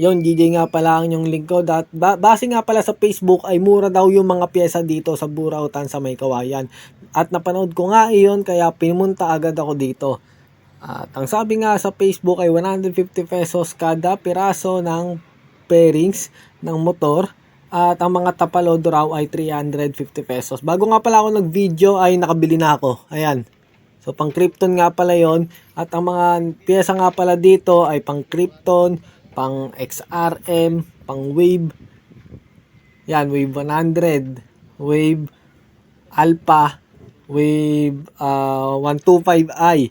Yun, GJ nga pala ang yung link ko. Dat, ba, base nga pala sa Facebook ay mura daw yung mga pyesa dito sa Burautan sa May Kawayan. At napanood ko nga iyon kaya pinumunta agad ako dito. At ang sabi nga sa Facebook ay 150 pesos kada piraso ng pairings ng motor. At ang mga tapalodo raw ay 350 pesos. Bago nga pala ako nag-video ay nakabili na ako. Ayan. So pang Krypton nga pala yon At ang mga pyesa nga pala dito ay pang Krypton, pang XRM, pang Wave. Yan, Wave 100, Wave Alpha, Wave ah, 125i.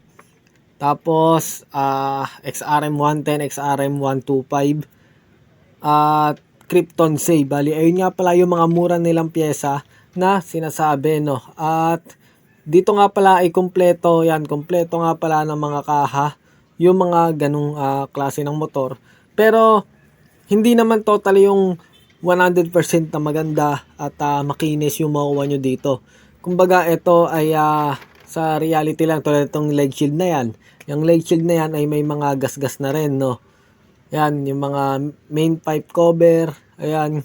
Tapos ah, XRM 110, XRM 125 at Krypton Save. Bali, ayun nga pala yung mga mura nilang pyesa na sinasabi, no. At dito nga pala ay kompleto, yan, kompleto nga pala ng mga kaha, yung mga ganong ah, klase ng motor. Pero, hindi naman totally yung 100% na maganda at ah, makinis yung makuha nyo dito. Kumbaga, ito ay ah, sa reality lang, tulad itong leg shield na yan. Yung leg shield na yan ay may mga gas-gas na rin, no. Yan, yung mga main pipe cover, ayan.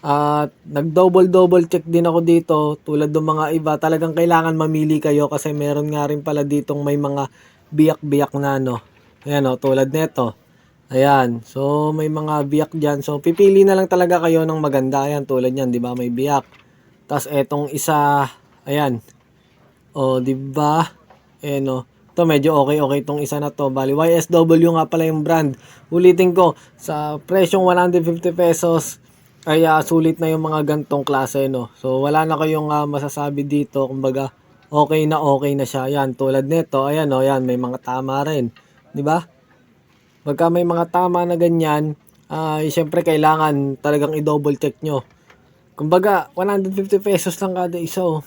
At nag-double-double check din ako dito, tulad ng mga iba, talagang kailangan mamili kayo kasi meron nga rin pala ditong may mga biyak-biyak na no. Ayan o, tulad nito. Ayan, so may mga biyak dyan. So pipili na lang talaga kayo ng maganda. Ayan, tulad yan, di ba? May biyak. Tapos etong isa, ayan. O, di ba? Ayan o. Ito medyo okay-okay itong isa na to. Bali, YSW nga pala yung brand. Ulitin ko, sa presyong 150 pesos, ay ah, sulit na yung mga gantong klase, no? So, wala na kayong ah, masasabi dito. Kumbaga, okay na okay na siya. Yan, tulad nito. Ayan, o, yan, may mga tama rin. Di ba? Pagka may mga tama na ganyan, ay syempre kailangan talagang i-double check nyo. Kumbaga, 150 pesos lang kada isa, oh.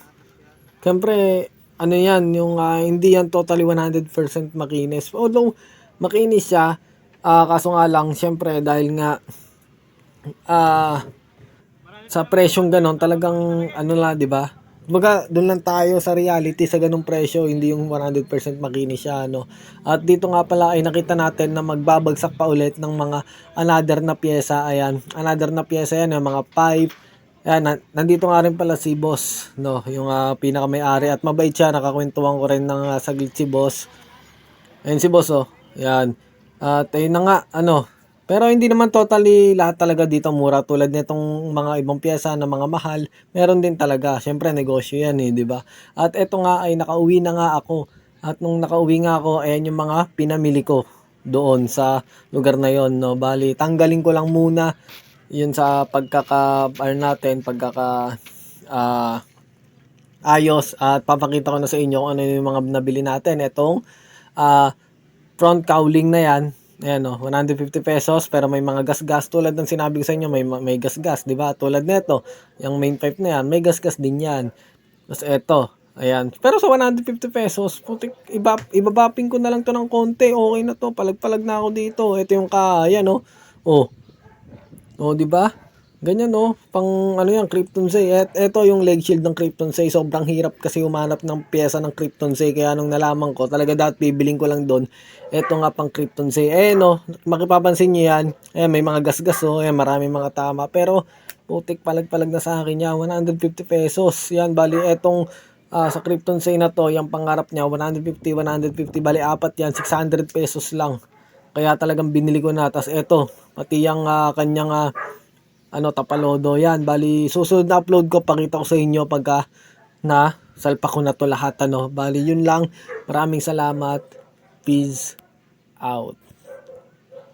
Siyempre, ano yan, yung ah, hindi yan totally 100% makinis. Although, makinis siya, ah, kaso nga lang, syempre, dahil nga, ah, sa presyong ganon, talagang, ano lang, di ba? Kumbaga, doon lang tayo sa reality sa ganong presyo, hindi yung 100% makinis siya, no? At dito nga pala ay nakita natin na magbabagsak pa ulit ng mga another na pyesa, ayan. Another na pyesa yan, yung mga pipe, Ayan, na- nandito nga rin pala si boss, no, yung uh, pinaka-may-ari at mabait siya, nakakwentuhan ko rin ng uh, saglit si boss. Ayun si boss, oh. Ayan. At ayun na nga, ano, pero hindi naman totally lahat talaga dito mura tulad nitong mga ibang pyesa na mga mahal. Meron din talaga. Siyempre negosyo 'yan eh, 'di ba? At eto nga ay nakauwi na nga ako. At nung nakauwi nga ako, ayan yung mga pinamili ko doon sa lugar na 'yon, no. Bali, tanggalin ko lang muna yun sa pagkaka ano natin, pagkaka ah, ayos at papakita ko na sa inyo kung ano yung mga nabili natin. Itong ah, front cowling na yan. Ayan o, 150 pesos pero may mga gas-gas tulad ng sinabi ko sa inyo, may may gas-gas, 'di ba? Tulad nito, yung main pipe na yan, may gas-gas din 'yan. Tapos eto, ayan. Pero sa 150 pesos, putik iba ko na lang 'to ng konti. Okay na 'to, palag-palag na ako dito. Ito yung kaya, no. Oh. Oh, 'di ba? Ganyan oh, pang ano yan, Krypton Say. Et, eto yung leg shield ng Krypton Say. Sobrang hirap kasi humanap ng pyesa ng Krypton Say. Kaya nung nalaman ko, talaga dapat bibiling ko lang doon. Eto nga pang Krypton Say. Eh no, makipapansin niyo yan. Eh, may mga gasgas oh. Eh, marami mga tama. Pero, putik palag-palag na sa akin yan. 150 pesos. Yan, bali, etong ah, sa Krypton Say na to, yung pangarap niya, 150, 150. Bali, apat yan, 600 pesos lang. Kaya talagang binili ko na. Tapos eto, pati yung ah, kanyang ah, ano, tapalodo. Yan, bali, susunod na upload ko, pakita ko sa inyo pagka na salpa ko na to lahat, ano. Bali, yun lang. Maraming salamat. Peace out.